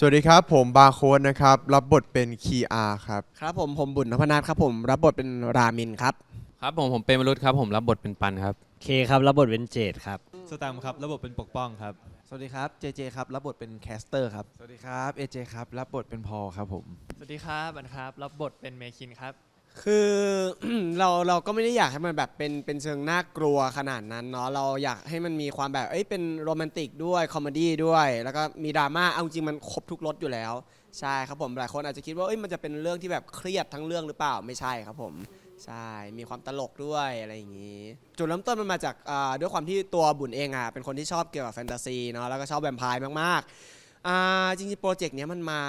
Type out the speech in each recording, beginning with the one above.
สวัสดีครับ ผมบาร์โค้ดนะครับ รับบทเป็นคีอาครับ ครับผมผมบุญนพนัทครับผมรับบทเป็นรามินครับ ครับผมผมเป็นมรุษครับผมรับบทเป็นปันครับ เคครับรับบทเป็นเจดครับ สแตมป์ครับระบบเป็นปกป้องครับ สวัสดีครับ เจเจครับ รับบทเป็นแคสเตอร์ครับ สวัสดีครับ เอเจครับ รับบทเป็นพอลครับผม สวัสดีครับบันครับ รับบทเป็นเมคินครับ คือ เราเราก็ไม่ได้อยากให้มันแบบเป็นเป็นเชิงน่ากลัวขนาดนั้นเนาะเราอยากให้มันมีความแบบเอ้ยเป็นโรแมนติกด้วยคอมเมดี้ด้วย แล้วก็มีดราม่าเอาจริงมันครบทุกรสอยู่แล้ว ใช่ครับผมหลายคนอาจจะคิดว่าเอ้ยมันจะเป็นเรื่องที่แบบเครียดทั้งเรื่องหรือเปล่าไม่ใช่ครับผมใช่มีความตลกด้วยอะไรอย่างนี้จุดเริ่มต้นมันมาจากอ่าด้วยความที่ตัวบุญเองอะเป็นคนที่ชอบเกี่ยวกับแฟนตาซีเนาะแล้วก็ชอบแวมไพร์มากๆ จริงๆ โปรเจกต์เนี้ยมันมา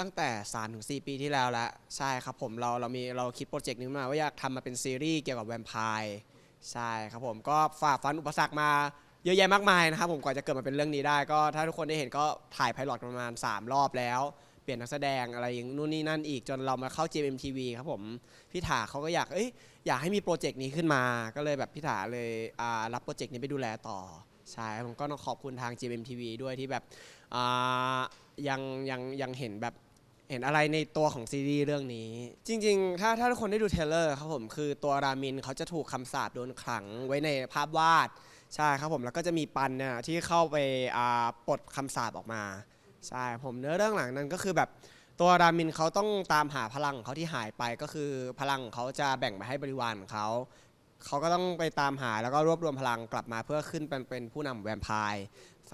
ตั้งแต่3ถึง4ปีที่แล้วแล้วใช่ครับผมเราเรามีเราคิดโปรเจกต์นี้มาว่าอยากทำมาเป็นซีรีส์เกี่ยวกับแวมไพร์ใช่ครับผมก็ฝ่าฟันอุปสรรคมาเยอะแยะมากมายนะครับผมกว่าจะเกิดมาเป็นเรื่องนี้ได้ก็ถ้าทุกคนได้เห็นก็ถ่ายไพลอตประมาณ 3 รอบแล้ว เปลี่ยนนักแสดงอะไรอย่างนู่นนี่นั่นอีกจนเรามาเข้า JMTV ครับผมพี่ถาเขาก็อยากเอ้ยอยากให้มีโปรเจกต์นี้ขึ้นมาก็เลยแบบพี่ถาเลยรับโปรเจกต์นี้ไปดูแลต่อ ใช่ผมก็ต้องขอบคุณทาง JMTV ด้วยที่แบบยังยังยังเห็นแบบเห็นอะไรในตัวของซีรีส์เรื่องนี้ จริง ๆ ถ้าถ้าทุกคนได้ดูเทเลอร์ครับผมคือตัวรามินเขาจะถูกคำสาปโดนขลังไว้ในภาพวาด ใช่ครับผมแล้วก็จะมีปันเนี่ยที่เข้าไปปลดคำสาปออกมา ใช่ผมเนื้อเรื่องหลังนั้นก็คือแบบตัวรามินเขาต้องตามหาพลังของเขาที่หายไปก็คือพลังของเขาจะแบ่งไปให้บริวารของเขา เขาก็ต้องไปตามหาแล้วก็รวบรวมพลังกลับมาเพื่อขึ้นเป็นเป็นผู้นำแวมไพร์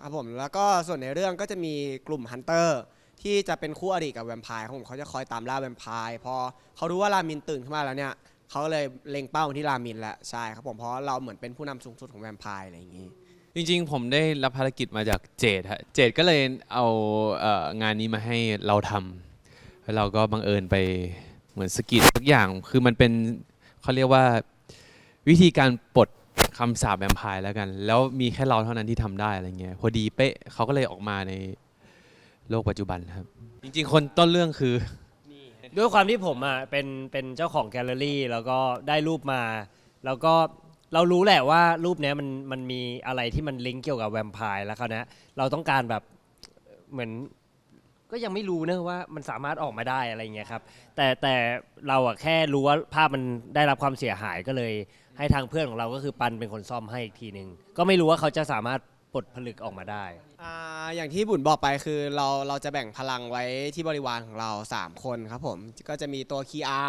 ครับผมแล้วก็ส่วนในเรื่องก็จะมีกลุ่มฮันเตอร์ที่จะเป็นคู่อริกับแวมไพร์ครับผมเขาจะคอยตามล่าแวมไพร์พอเขารู้ว่ารามินตื่นขึ้นมาแล้วเนี่ยเขาเลยเล็งเป้าที่รามินแหล้วใช่ครับผมเพราะเราเหมือนเป็นผู้นำสูงสุดของแวมไพร์อะไรอย่างนี้ จริงๆ ผมได้รับภารกิจมาจากเจดฮะเจดก็เลยเอาเอ่องานนี้มาให้เราทำแล้วเราก็บังเอิญไปเหมือนสกิดทุกอย่าง คือมันเป็นเขาเรียกว่า วิธีการปลดคำสาปแวมไพร์แล้วกัน แล้วมีแค่เราเท่านั้นที่ทำได้อะไรเงี้ยพอดีเป๊ะเขาก็เลยออกมาในโลกปัจจุบันครับ จริงๆ คนต้นเรื่องคือ ด้วยความที่ผมอะเป็นเป็นเจ้าของแกลเลอรี่ แล้วก็ได้รูปมา แล้วก็เรารู้แหละว่ารูปเนี้ยมันมันมีอะไรที่มันลิงก์เกี่ยวกับแวมไพร์แล้วเขาวเนี้ยเราต้องการแบบเหมือน ก็ยังไม่รู้นะว่ามันสามารถออกมาได้อะไรเงี้ยครับ แต่แต่เราอะแค่รู้ว่าภาพมันได้รับความเสียหายก็เลย ให้ทางเพื่อนของเราก็คือปันเป็นคนซ่อมให้อีกทีหนึ่งก็ไม่รู้ว่าเขาจะสามารถปลดผลึกออกมาได้ อ่าอย่างที่บุญบอกไปคือเราเราจะแบ่งพลังไว้ที่บริวารของเรา 3 คนครับผม ก็จะมีตัวคีอา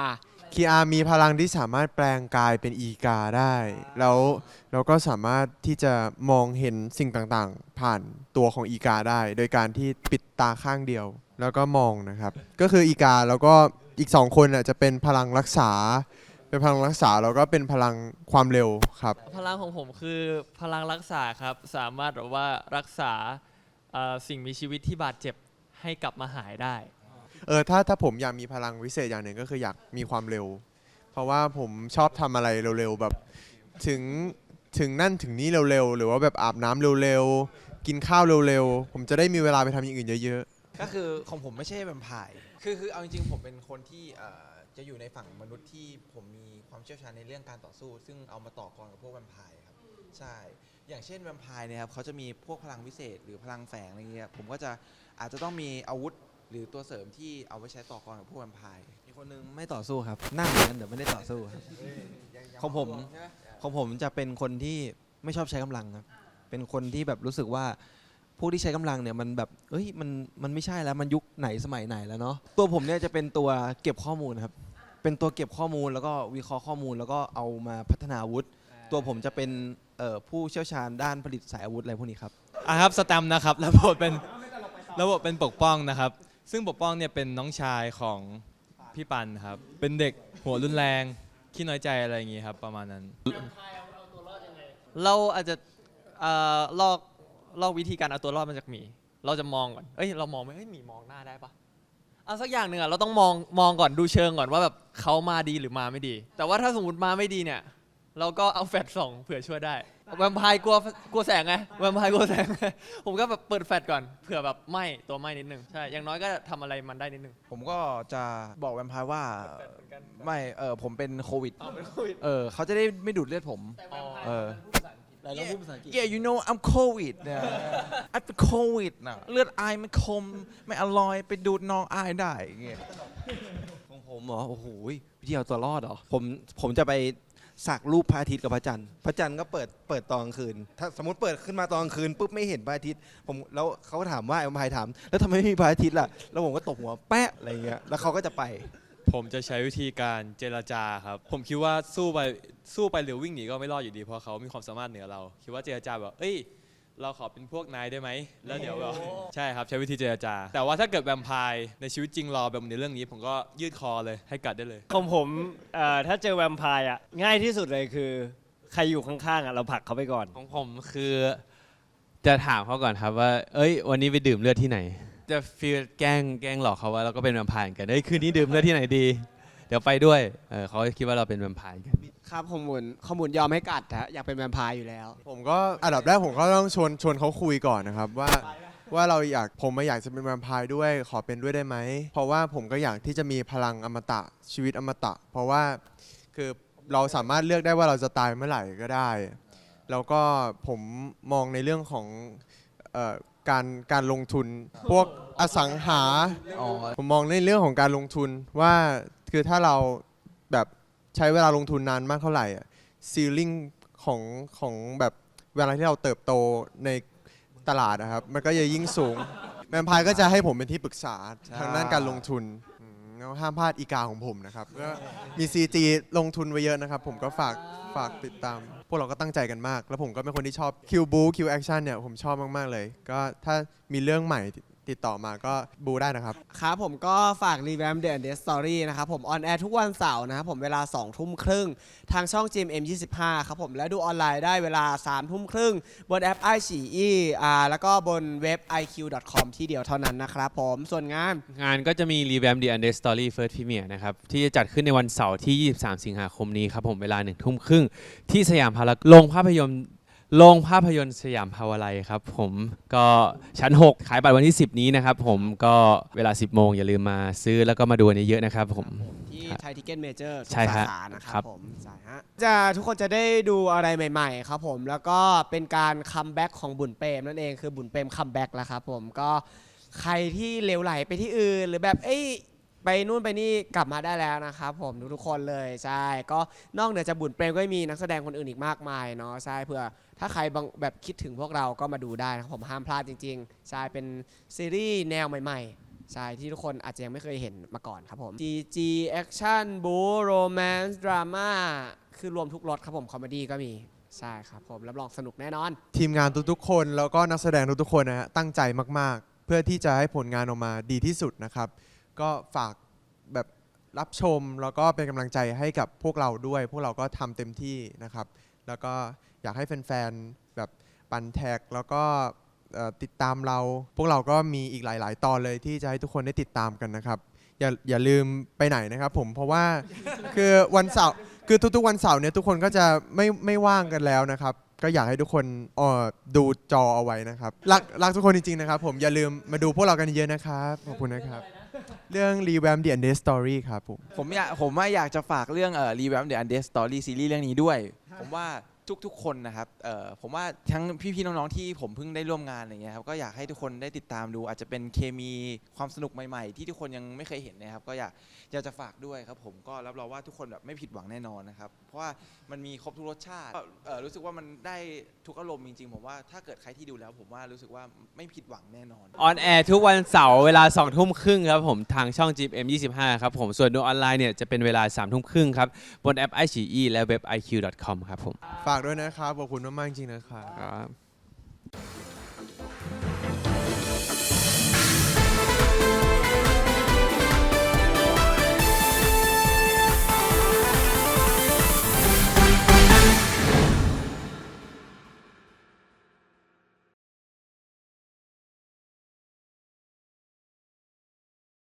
คีอามีพลังที่สามารถแปลงกายเป็นอีกาได้ แล้วเราก็สามารถที่จะมองเห็นสิ่งต่างๆ ผ่านตัวของอีกาได้ โดยการที่ปิดตาข้างเดียว แล้วก็มองนะครับ ก็คืออีกาแล้วก็อีกสองคนน่ะจะเป็นพลังรักษา เป็นพลังรักษาแล้วก็เป็นพลังความเร็วครับ พลังของผมคือพลังรักษาครับ สามารถแบบว่ารักษาเอ่อสิ่งมีชีวิตที่บาดเจ็บให้กลับมาหายได้ เออถ้าถ้าผมอยากมีพลังวิเศษอย่างหนึ่งก็คืออยากมีความเร็ว เพราะว่าผมชอบทำอะไรเร็วๆแบบถึงถึงนั่นถึงนี้เร็วๆหรือว่าแบบอาบน้ำเร็วๆกินข้าวเร็วๆผมจะได้มีเวลาไปทำอย่างอื่นเยอะก็คือของผมไม่ใช่แวมไพร์คือคือเอาจริงๆผมเป็นคนที่เอ่อจะอยู่ในฝั่งมนุษย์ที่ผมมีความเชี่ยวชาญในเรื่องการต่อสู้ ซึ่งเอามาต่อกรกับพวกแวมไพร์ครับ ใช่ อย่างเช่นแวมไพร์เนี่ยครับเขาจะมีพวกพลังวิเศษหรือพลังแฝงอะไรเงี้ย ผมก็จะอาจจะต้องมีอาวุธ หรือตัวเสริมที่เอาไว้ใช้ต่อกรกับพวกแวมไพร์มีคนนึงไม่ต่อสู้ครับนั่งอย่างนั้นเดี๋ยวไม่ได้ต่อสู้ครับ ของผม ของผมจะเป็นคนที่ไม่ชอบใช้กำลังครับ เป็นคนที่แบบรู้สึกว่าพวกที่ใช้กำลังเนี่ยมันแบบเอ้ยมันมันไม่ใช่แล้วมันยุคไหนสมัยไหนแล้วเนาะตัวผมเนี่ยจะเป็นตัวเก็บข้อมูลครับ เป็นตัวเก็บข้อมูลแล้วก็วิเคราะห์ข้อมูล แล้วก็เอามาพัฒนาอาวุธ ตัวผมจะเป็นเอ่อผู้เชี่ยวชาญด้านผลิตสายอาวุธอะไรพวกนี้ครับ อะครับสแตมป์นะครับระบบเป็นระบบเป็นปกป้องนะครับ ซึ่งปกป้องเนี่ยเป็นน้องชายของพี่ปันครับ เป็นเด็กหัวรุนแรงขี้น้อยใจอะไรอย่างงี้ครับ ประมาณนั้น เราอาจจะเอ่อลอกลอกวิธีการเอาตัวรอดมาจากหมี เราจะมองก่อน เอ้ยเรามองไหมเฮ้ยหมีมองหน้าได้ปะเอาสักอย่างหนึ่งอะเราต้องมองมองก่อนดูเชิงก่อนว่าแบบเขามาดีหรือมาไม่ดี แต่ว่าถ้าสมมติมาไม่ดีเนี่ย เราก็เอาแฟลชส่องเผื่อช่วยได้ แวมไพร์กลัวกลัวแสงไงแวมไพร์กลัวแสงไงผมก็แบบเปิดแฟลชก่อนเผื่อแบบไหมตัวไหมนิดนึงใช่อย่างน้อยก็ทำอะไรมันได้นิดนึงผมก็จะบอกแวมไพร์ว่า ไม่เออผมเป็นโควิด เอาเป็นโควิดเออเขาจะได้ไม่ดูดเลือดผม เออ ไหนลองพูดภาษาอังกฤษ Yeah you know I'm COVID นะ I เป็น COVID นะเลือดอายมันคม ไม่อร่อยไปดูดน้องอายได้อย่างเงี้ย ของผมเหรอ โอ้โหวิธีเอาตัวรอดเหรอ ผม ผมจะไป สักรูปพระอาทิตย์กับพระจันทร์พระจันทร์ก็เปิดเปิดตอนกลางคืน ถ้าสมมติเปิดขึ้นมาตอนกลางคืนปุ๊บไม่เห็นพระอาทิตย์ผมแล้วเขาถามว่าไอ้พายถาม แล้วทำไมไม่มีพระอาทิตย์ล่ะแล้วผมก็ตบหัวแปะอะไรเงี้ยแล้วเขาก็จะไปผมจะใช้วิธีการเจรจาครับ ผมคิดว่าสู้ไปสู้ไปหรือวิ่งหนีก็ไม่รอดอยู่ดีเพราะเขามีความสามารถเหนือเรา คิดว่าเจรจาแบบเอ้ย เราขอเป็นพวกนายได้ไหม แล้วเดี๋ยวแบบใช่ครับใช้วิธีเจรจา แต่ว่าถ้าเกิดแวมไพร์ในชีวิตจริงรอแบบในเรื่องนี้ ผมก็ยืดคอเลยให้กัดได้เลย ของผมเอ่อถ้าเจอแวมไพร์อะง่ายที่สุดเลยคือ ใครอยู่ข้างๆอะเราผลักเขาไปก่อน ของผมคือจะถามเขาก่อนครับว่า เอ้ย วันนี้ไปดื่มเลือดที่ไหน จะฟีลแกล้งแกล้งหลอกเขาว่าเราก็เป็นแวมไพร์เหมือนกันเอ้ยคืนนี้ดื่มเลือดที่ไหนดี เดี๋ยวไปด้วยเออเขาคิดว่าเราเป็นแวมไพร์กันครับขมุนขมุนยอมให้กัดฮะอยากเป็นแวมไพร์อยู่แล้ว ผมก็อันดับแรกผมก็ต้องชวนชวนเขาคุยก่อนนะครับว่าว่าเราอยากผมมาอยากจะเป็นแวมไพร์ด้วยขอเป็นด้วยได้ไหม เพราะว่าผมก็อยากที่จะมีพลังอมตะชีวิตอมตะ เพราะว่าคือเราสามารถเลือกได้ว่าเราจะตายเมื่อไหร่ก็ได้ แล้วก็ผมมองในเรื่องของเอ่อการการลงทุน พวกอสังหา ผมมองในเรื่องของการลงทุนว่า คือถ้าเราแบบใช้เวลาลงทุนนานมากเท่าไหร่ซีลิงของของแบบเวลาที่เราเติบโตในตลาดนะครับ มันก็จะยิ่งสูง แมนพายก็จะให้ผมเป็นที่ปรึกษาทางด้านการลงทุนอืมแล้วห้ามพลาดอีกาของผมนะครับก็มี CG ลงทุนไว้เยอะนะครับ ผมก็ฝากฝากติดตาม พวกเราก็ตั้งใจกันมาก แล้วผมก็เป็นคนที่ชอบคิวบูคิวแอคชั่นเนี่ยผมชอบมาก ๆ เลย ก็ถ้ามีเรื่องใหม่ ติดต่อมาก็บูได้นะครับ ครับผมก็ฝาก Revamp The Undead Story นะครับผมออนแอร์ทุกวันเสาร์นะครับผมเวลา2ทุ่มครึ่งทางช่อง GMM 25ครับผมและดูออนไลน์ได้เวลา3ทุ่มครึ่งบนแอป i อ e อ่าแล้วก็บนเว็บ iq.com ที่เดียวเท่านั้นนะครับผมส่วนงาน งานก็จะมี Revamp the Undead Story First Premiere นะครับ ที่จะจัดขึ้นในวันเสาร์ที่ 23 สิงหาคมนี้ครับผมเวลาหนึ่งทุ่มครึ่งที่สยามพารากอนโรงภาพยนตร์ โรงภาพยนตร์สยามพาวาไลครับผมก็ชั้น 6 ขายบัตรวันที่ 10 นี้นะครับผมก็เวลา 10 โมงอย่าลืมมาซื้อแล้วก็มาดูกันเยอะๆนะครับผม ที่ครับไทยทิเก็ตเมเจอร์ทุกใช่สาฮะขานะคครัรับบ ผมใช่ฮะจะทุกคนจะได้ดูอะไรใหม่ ๆ ครับผมแล้วก็เป็นการคัมแบ็กของบุญเปรมนั่นเองคือบุญเปรมคัมแบ็กแล้วครับผมก็ใครที่เลวไหลไปที่อื่น หรือแบบเอ้ย ไปนู่นไปนี่กลับมาได้แล้วนะครับผมทุกๆคนเลยใช่ ก็นอกเหนือจากบุญเปรมก็มีนักแสดงคนอื่นอีกมากมายเนาะใช่เพื่อถ้าใครบางแบบคิดถึงพวกเราก็มาดูได้นะครับผมห้ามพลาดจริงๆใช่เป็นซีรีส์แนวใหม่ ๆ ใช่ที่ทุกคนอาจจะยังไม่เคยเห็นมาก่อนครับผม GG Action Boo Romance Drama คือรวมทุกรสครับผมคอมเมดี้ก็มีใช่ครับผมรับรองสนุกแน่นอน ทีมงานทุกๆ คนแล้วก็นักแสดงทุกๆคนนะฮะตั้งใจมากๆ เพื่อที่จะให้ผลงานออกมาดีที่สุดนะครับ ก็ฝากแบบรับชมแล้วก็เป็นกำลังใจให้กับพวกเราด้วย พวกเราก็ทำเต็มที่นะครับ แล้วก็อยากให้แฟนๆแบบปันแท็กแล้วก็เอ่อติดตามเรา พวกเราก็มีอีกหลาย ๆ ตอนเลยที่จะให้ทุกคนได้ติดตามกันนะครับ อย่าอย่าลืมไปไหนนะครับผมเพราะว่า คือวันเสาร์คือทุกๆวันเสาร์เนี่ยทุกคนก็จะไม่ไม่ว่างกันแล้วนะครับ ก็อยากให้ทุกคนเอ่อดูจอเอาไว้นะครับรักรักทุกคนจริงๆนะครับ ผมอย่าลืมมาดูพวกเรากันเยอะนะครับขอบคุณนะครับ เรื่อง Revamp the Undead Story ครับผม ผมอยากผมว่าอยากจะฝากเรื่องเอ่อ Revamp the Undead Story ซีรีส์เรื่องนี้ด้วย ผมว่าทุกๆคนนะครับเอ่อผมว่าทั้งพี่ๆน้องๆที่ผมเพิ่งได้ร่วมงานอะไรเงี้ยครับก็อยากให้ทุกคนได้ติดตามดู อาจจะเป็นเคมีความสนุกใหม่ๆ ที่ทุกคนยังไม่เคยเห็นนะครับก็อยากอยากจะฝากด้วยครับผมก็รับรองว่าทุกคนแบบไม่ผิดหวังแน่นอนนะครับเพ ราะว่ามันมีครบทุกรสชาติก็เอ่อรู้สึกว่ามันได้ทุกอารมณ์จริงๆ ผมว่าถ้าเกิดใครที่ดูแล้ว ผมว่ารู้สึกว่าไม่ผิดหวังแน่นอน ออนแอร์ทุกวันเสาร์เวลา2ทุ่มครึ่งครับผมทางช่อง GM 25 ครับผมส่วนดูออนไลน์เนี่ยจะเป็นเวลา3ทุ่มครึ่งครับ บนแอป i อ e และเว็บ iq.com ครับผมฝากด้วยนะครับขอบคุณมากๆจริงๆนะครับ ครับ